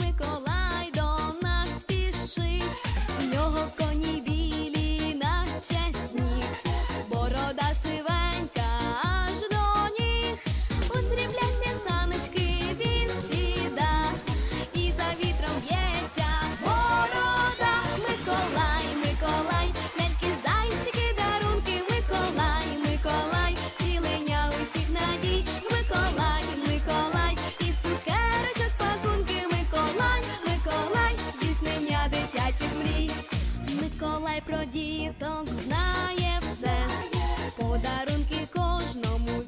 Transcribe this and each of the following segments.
wiggle діток знає все. Подарунки кожному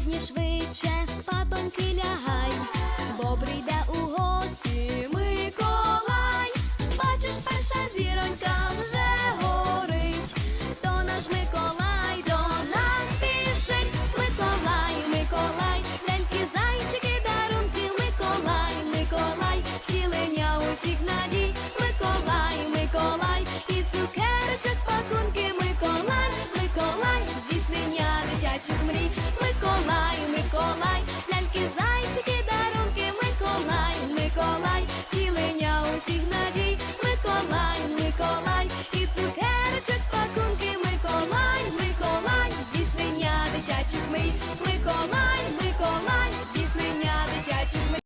сьогодні швидше спатоньки лягай, бо прийде у гості Миколай. Бачиш, перша зіронька вже горить, то наш Миколай до нас спішить. Миколай, Миколай, ляльки, зайчики, дарунки, Миколай, Миколай, втілення усіх надій, Миколай, Миколай, і цукерочок пакунки, Миколай, Миколай, здійснення дитячих мрій. Микола.